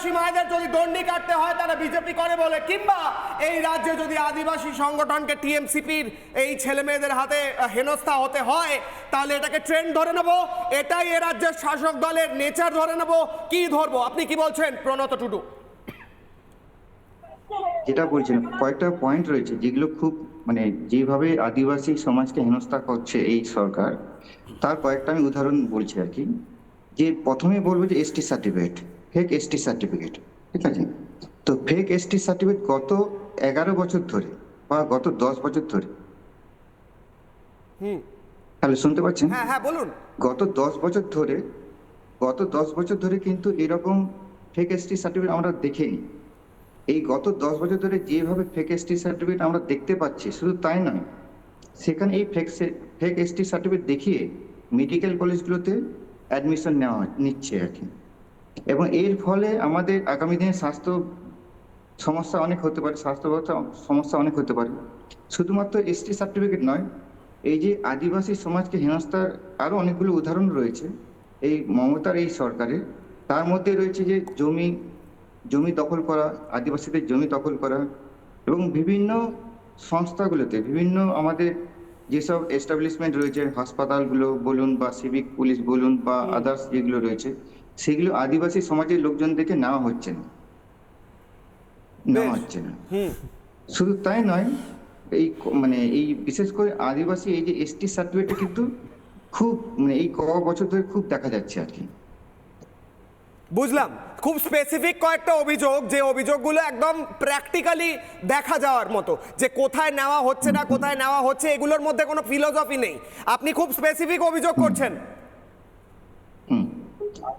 আদিবাসী মায়েদের যদি দণ্ডি কাটতে হয় তারা বিজেপি করে বলে। কিংবা এই রাজ্যে যদি আদিবাসী সংগঠনকে টিএমসিপির এই ছেলে মেয়েদের হাতে হেনস্থা হতে হয়, তাহলে এটাকে ট্রেন্ড ধরে নেব। এটাই এ রাজ্যের শাসক দলের নেচার ধরে নেব। কি ধরবো? আপনি কি বলছেন, প্রণত টুডু? যেটা বলছেন, কয়েকটা পয়েন্ট রয়েছে যেগুলো খুব মানে যেভাবে আদিবাসী সমাজকে হেনস্থা করছে এই সরকার, তার কয়েকটা আমি উদাহরণ বলছি আর কি। যে প্রথমে বলব যে ST certificate fake ST certificate ঠিক আছে? তো ফেক এসটি সার্টিফিকেট গত এগারো বছর ধরে বা গত দশ বছর ধরে। তাহলে শুনতে পাচ্ছেন? হ্যাঁ হ্যাঁ বলুন। গত দশ বছর ধরে গত দশ বছর ধরে কিন্তু এরকম ফেক এসটি সার্টিফিকেট আমরা দেখিনি। এই গত দশ বছর ধরে যেভাবে ফেক এসটি সার্টিফিকেট আমরা দেখতে পাচ্ছি শুধু তাই নয় সেখানে এই ফেক ফেক এসটি সার্টিফিকেট দেখিয়ে মেডিকেল কলেজগুলোতে অ্যাডমিশন নেওয়া নিচ্ছে আর কি। এবং এর ফলে আমাদের আগামী দিনে স্বাস্থ্য সমস্যা অনেক হতে পারে স্বাস্থ্য ব্যবস্থা সমস্যা অনেক হতে পারে। শুধুমাত্র এসটি সার্টিফিকেট নয় এই যে আদিবাসী সমাজকে হেনস্থার আরও অনেকগুলো উদাহরণ রয়েছে এই মমতার এই সরকারের তার মধ্যে রয়েছে যে জমি জমি দখল করা আদিবাসীদের জমি দখল করা এবং বিভিন্ন সংস্থাগুলোতে বিভিন্ন আমাদের যেসব এস্টাবলিশমেন্ট রয়েছে হাসপাতালগুলো বলুন বা সিভিক পুলিশ বলুন বা আদার্স যেগুলো রয়েছে সেগুলো আদিবাসী সমাজের লোকজনদেরকে নেওয়া হচ্ছে না। নেওয়া হচ্ছে না। হুম। শুধু তাই নয় এই মানে এই বিশেষ করে আদিবাসী এই যে এসটি সার্টিফিকেট কিন্তু খুব মানে এই ক বছর ধরে খুব দেখা যাচ্ছে আর কি। বুঝলাম। খুব স্পেসিফিক কয়েকটা অভিযোগ যে অভিযোগগুলো একদম প্র্যাকটিক্যালি দেখা যাওয়ার মতো যে কোথায় নেওয়া হচ্ছে না কোথায় নেওয়া হচ্ছে এগুলোর মধ্যে কোনো ফিলোসফি নেই। আপনি খুব স্পেসিফিক অভিযোগ করছেন।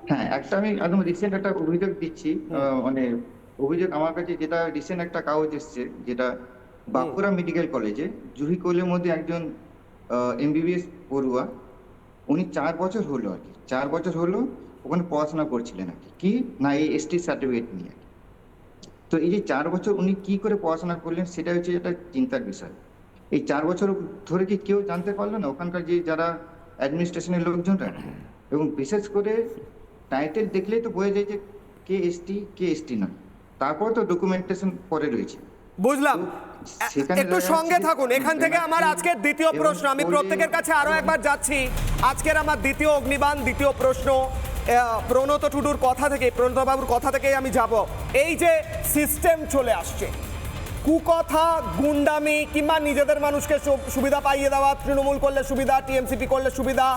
হ্যাঁ একটা আমি একদম রিসেন্ট একটা অভিযোগ দিচ্ছি আহ, মানে অভিযোগ আমার কাছে যেটা রিসেন্ট একটা কাগজ এসছে যেটা বাঁকুড়া মেডিকেল কলেজে জুহি কোলের মধ্যে একজন এমবিবিএস পড়ুয়া উনি চার বছর হলো আর কি চার বছর হলো ওখানে পড়াশোনা করছিলেন আর কি কি না এই এসটি সার্টিফিকেট নিয়ে। তো এই যে চার বছর উনি কি করে পড়াশোনা করলেন সেটা হচ্ছে একটা চিন্তার বিষয়। এই চার বছর ধরে কি কেউ জানতে পারল না? ওখানকার যে যারা অ্যাডমিনিস্ট্রেশনের লোকজনরা এবং বিশেষ করে টাইটেল দেখলেই তো বোঝা যায় যে কে এসটি কে এসটি নয়। তারপর তো ডকুমেন্টেশন পরে রয়েছে। বুঝলাম। একটু সঙ্গে থাকুন। এখান থেকে আমার আজকের দ্বিতীয় প্রশ্ন। আমি প্রত্যেকের কাছে আরও একবার যাচ্ছি। আজকের আমার দ্বিতীয় অগ্নিবাণ দ্বিতীয় প্রশ্ন। প্রণত টুডুর কথা থেকে প্রণত বাবুর কথা থেকেই আমি যাব। এই যে সিস্টেম চলে আসছে। কুকথা, গুন্ডামি কিংবা নিজেদের মানুষকে সুবিধা পাইয়ে দেওয়া, তৃণমূল করলে সুবিধা, টিএমসিপি করলে সুবিধা,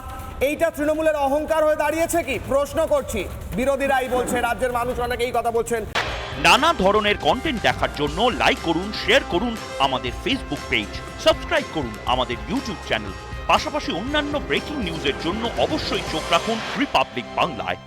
এইটা তৃণমূলের অহংকার হয়ে দাঁড়িয়েছে কি? প্রশ্ন করছি। বিরোধীরাই বলছে, রাজ্যের মানুষ অনেকে এই কথা বলছেন। নানা ধরনের কন্টেন্ট দেখার জন্য লাইক করুন শেয়ার করুন আমাদের ফেসবুক পেজ সাবস্ক্রাইব করুন আমাদের ইউটিউব চ্যানেল পাশাপাশি অন্যান্য ব্রেকিং নিউজের জন্য অবশ্যই চোখ রাখুন রিপাবলিক বাংলায়